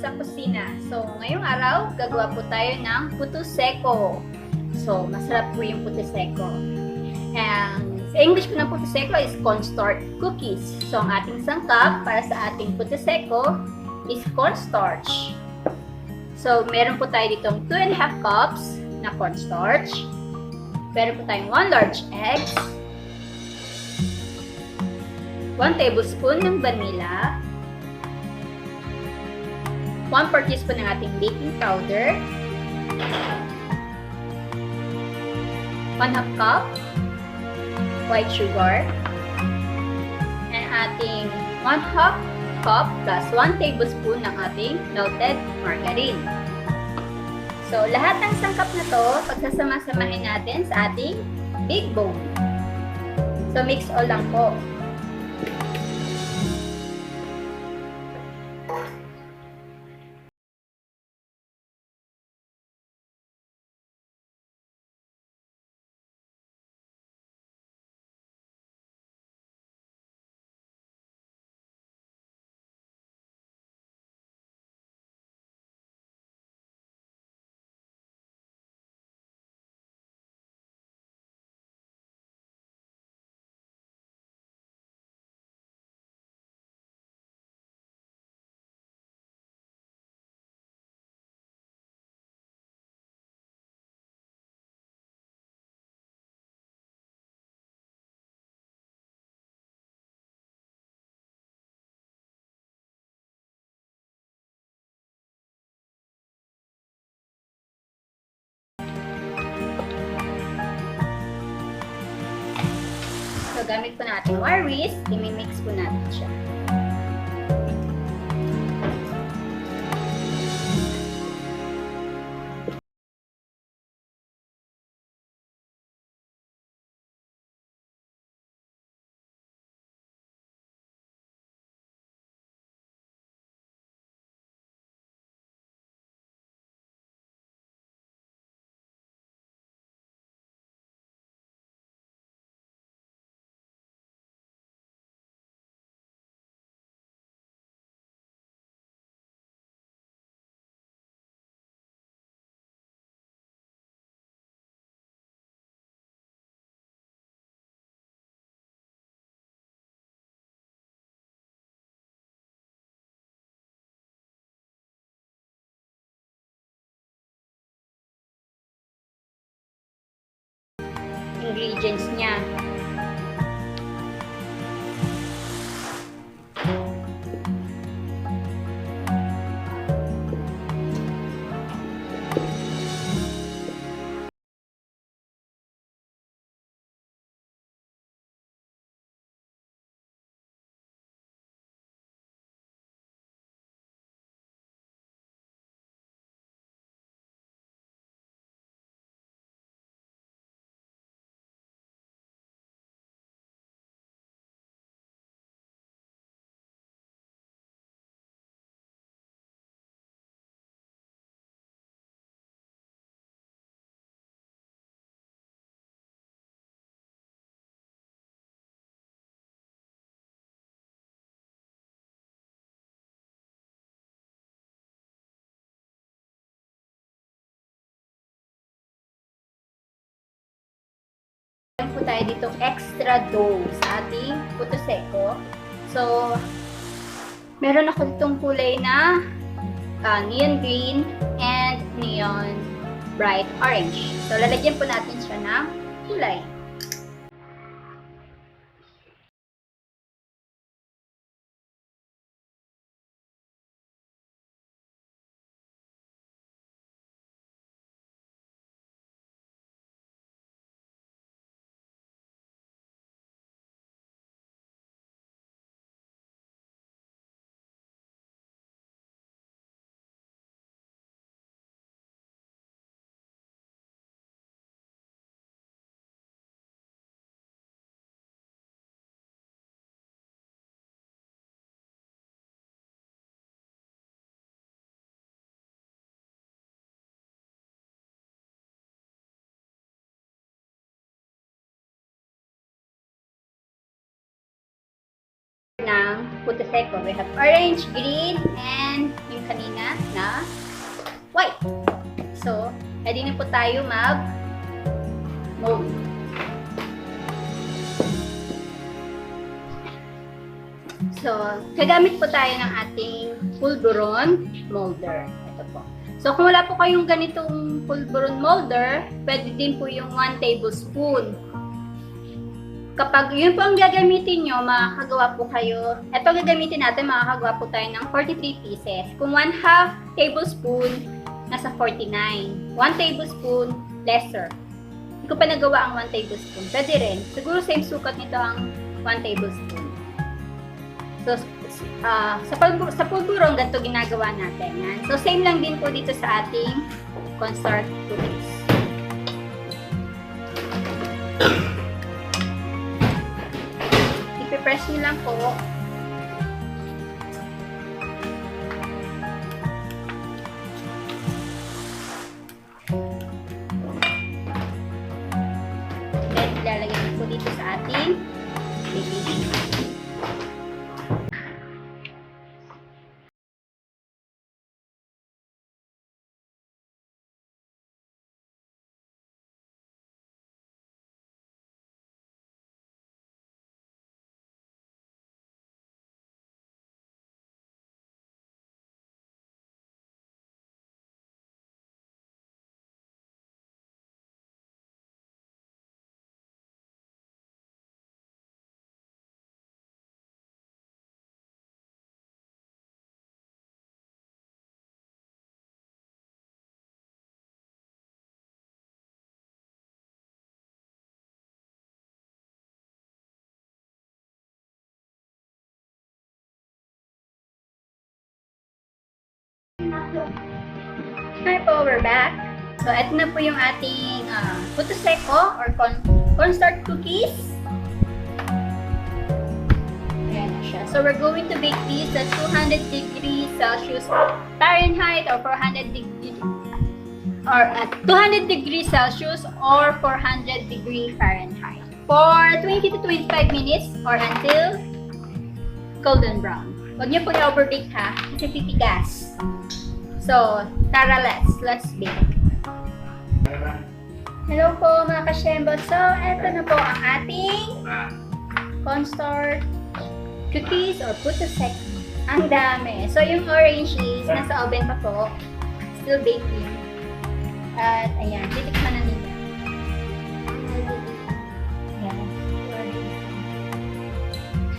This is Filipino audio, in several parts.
sa kusina. So, ngayong araw, gagawa po tayo ng puto seko. So, masarap po yung puto seko. And sa English po ng puto seko is cornstarch cookies. So, ang ating sangkap para sa ating puto seko is cornstarch. So, meron po tayo ditong 2 and a half cups na cornstarch. Meron po tayong 1 large egg. 1 tablespoon ng vanilla. 1 4 teaspoon ng ating baking powder. 1 half cup white sugar. And ating 1 half cup plus 1 tablespoon ng ating melted margarine. So, lahat ng sangkap na to, pagsasama-samahin natin sa ating big bowl. So, mix all lang po. Gamit po natin wire whisk, imimix po natin siya. Ingredients niya. Meron po tayo dito extra dough sa ating puto seko. So, meron ako ditong kulay na uh, neon green and neon bright orange. So, lalagyan po natin siya ng kulay. Ng puto seco. We have orange, green, and yung kanina na white. So, ready na po tayo mag mold. So, gagamit po tayo ng ating pulburon molder. Ito po. So, kung wala po kayong ganitong pulburon molder, pwede din po yung 1 tablespoon. Kapag yun po ang gagamitin nyo, makakagawa po kayo. Ito gagamitin natin, makakagawa po tayo ng 43 pieces. Kung 1 half tablespoon, nasa 49. 1 tablespoon, lesser. Hindi ko pa nagawa ang 1 tablespoon. Pwede rin. Siguro same sukat nito ang 1 tablespoon. So, ah, sa, pulbur sa pulburong, ganito ginagawa natin. Yan. So, same lang din po dito sa ating cornstarch cookies. Ipipress nyo lang po. Then, ilalagay po dito sa ating baking Hi po, back. So, ito na po yung ating uh, puto seco or corn, cornstarch cookies. Ayan na siya. So, we're going to bake these at 200 degrees Celsius Fahrenheit or 400 degrees or at 200 degrees Celsius or 400 degree Fahrenheit for 20 to 25 minutes or until golden brown. Huwag niyo po i-overbake ha, kasi titigas. So, tara let's, let's bake. Hello po mga kasyembot. So, eto na po ang ating cornstarch cookies or puto sec. Ang dami. So, yung orange is nasa oven pa po. Still baking. At, ayan, titikman na nila. Ayan.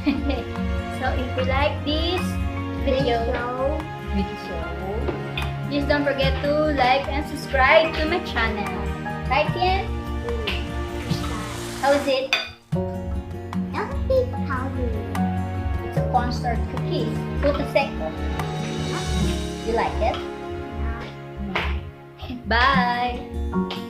so, if you like this video, please don't forget to like and subscribe to my channel. Right, Tien? How is it? It's a cornstarch cookie. Puto seco. You like it? Bye!